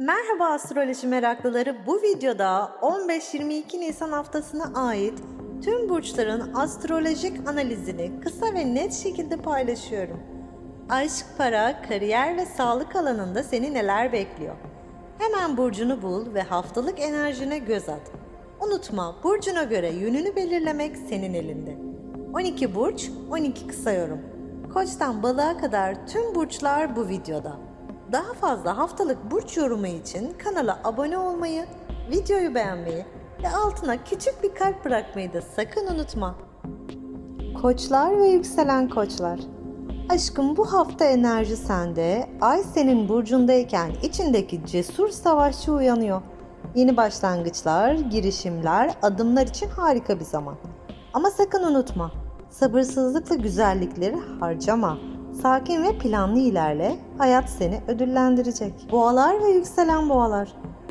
Merhaba astroloji meraklıları. Bu videoda 15-22 Nisan haftasına ait tüm burçların astrolojik analizini kısa ve net şekilde paylaşıyorum. Aşk, para, kariyer ve sağlık alanında seni neler bekliyor? Hemen burcunu bul ve haftalık enerjine göz at. Unutma, burcuna göre yönünü belirlemek senin elinde. 12 burç, 12 kısa yorum. Koçtan balığa kadar tüm burçlar bu videoda. Daha fazla haftalık burç yorumu için kanala abone olmayı, videoyu beğenmeyi ve altına küçük bir kalp bırakmayı da sakın unutma. Koçlar ve yükselen koçlar. Aşkım bu hafta enerji sende. Ay senin burcundayken içindeki cesur savaşçı uyanıyor. Yeni başlangıçlar, girişimler, adımlar için harika bir zaman. Ama sakın unutma. Sabırsızlıkla güzellikleri harcama. Sakin ve planlı ilerle. Hayat seni ödüllendirecek. Boğalar ve yükselen boğalar.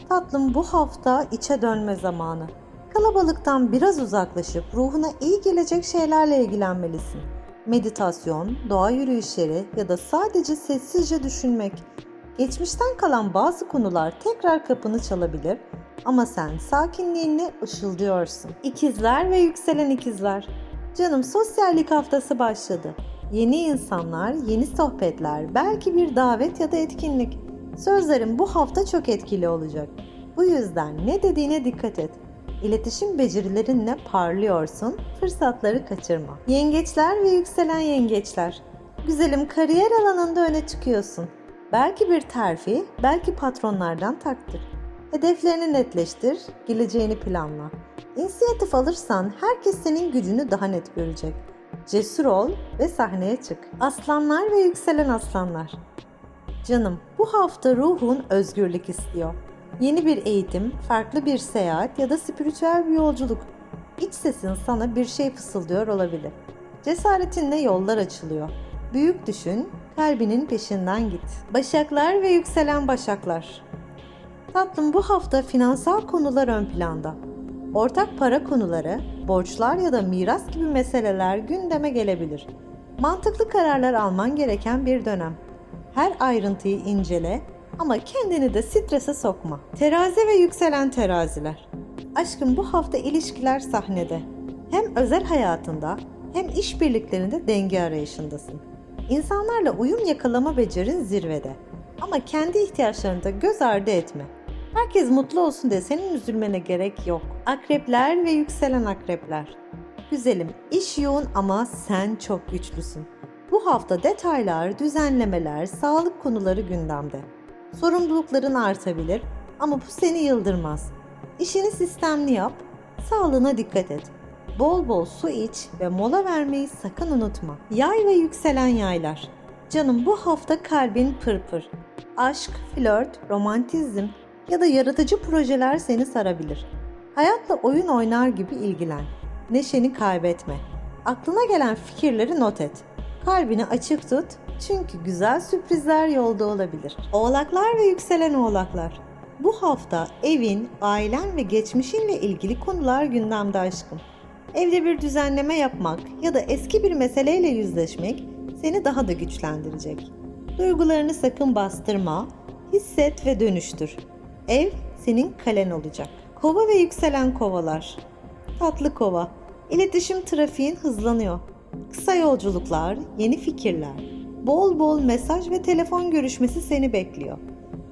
Tatlım bu hafta içe dönme zamanı. Kalabalıktan biraz uzaklaşıp ruhuna iyi gelecek şeylerle ilgilenmelisin. Meditasyon, doğa yürüyüşleri ya da sadece sessizce düşünmek. Geçmişten kalan bazı konular tekrar kapını çalabilir ama sen sakinliğinle ışıldıyorsun. İkizler ve yükselen ikizler. Canım sosyallik haftası başladı. Yeni insanlar, yeni sohbetler, belki bir davet ya da etkinlik. Sözlerin bu hafta çok etkili olacak. Bu yüzden ne dediğine dikkat et. İletişim becerilerinle parlıyorsun, fırsatları kaçırma. Yengeçler ve yükselen yengeçler. Güzelim kariyer alanında öne çıkıyorsun. Belki bir terfi, belki patronlardan takdir. Hedeflerini netleştir, geleceğini planla. İnisiyatif alırsan herkes senin gücünü daha net görecek. Cesur ol ve sahneye çık. Aslanlar ve yükselen aslanlar. Canım, bu hafta ruhun özgürlük istiyor. Yeni bir eğitim, farklı bir seyahat ya da spiritüel bir yolculuk. İç sesin sana bir şey fısıldıyor olabilir. Cesaretinle yollar açılıyor. Büyük düşün, kalbinin peşinden git. Başaklar ve yükselen başaklar. Tatlım bu hafta finansal konular ön planda. Ortak para konuları, borçlar ya da miras gibi meseleler gündeme gelebilir. Mantıklı kararlar alman gereken bir dönem. Her ayrıntıyı incele ama kendini de strese sokma. Terazi ve yükselen teraziler. Aşkım bu hafta ilişkiler sahnede. Hem özel hayatında hem işbirliklerinde denge arayışındasın. İnsanlarla uyum yakalama becerin zirvede. Ama kendi ihtiyaçlarını da göz ardı etme. Herkes mutlu olsun diye senin üzülmene gerek yok. Akrepler ve yükselen akrepler. Güzelim, iş yoğun ama sen çok güçlüsün. Bu hafta detaylar, düzenlemeler, sağlık konuları gündemde. Sorumlulukların artabilir ama bu seni yıldırmaz. İşini sistemli yap, sağlığına dikkat et. Bol bol su iç ve mola vermeyi sakın unutma. Yay ve yükselen yaylar. Canım bu hafta kalbin pırpır. Aşk, flört, romantizm ya da yaratıcı projeler seni sarabilir. Hayatla oyun oynar gibi ilgilen. Neşeni kaybetme. Aklına gelen fikirleri not et. Kalbini açık tut çünkü güzel sürprizler yolda olabilir. Oğlaklar ve yükselen oğlaklar. Bu hafta evin, ailen ve geçmişinle ilgili konular gündemde aşkım. Evde bir düzenleme yapmak ya da eski bir meseleyle yüzleşmek seni daha da güçlendirecek. Duygularını sakın bastırma, hisset ve dönüştür. Ev senin kalen olacak. Kova ve yükselen kovalar. Tatlı kova. İletişim trafiğin hızlanıyor. Kısa yolculuklar, yeni fikirler. Bol bol mesaj ve telefon görüşmesi seni bekliyor.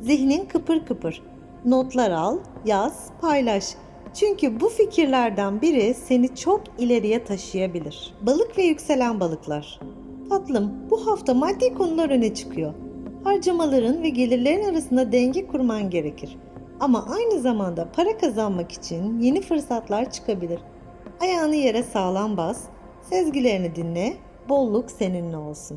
Zihnin kıpır kıpır. Notlar al, yaz, paylaş. Çünkü bu fikirlerden biri seni çok ileriye taşıyabilir. Balık ve yükselen balıklar. Tatlım, bu hafta maddi konular öne çıkıyor. Harcamaların ve gelirlerin arasında denge kurman gerekir. Ama aynı zamanda para kazanmak için yeni fırsatlar çıkabilir. Ayağını yere sağlam bas, sezgilerini dinle, bolluk seninle olsun.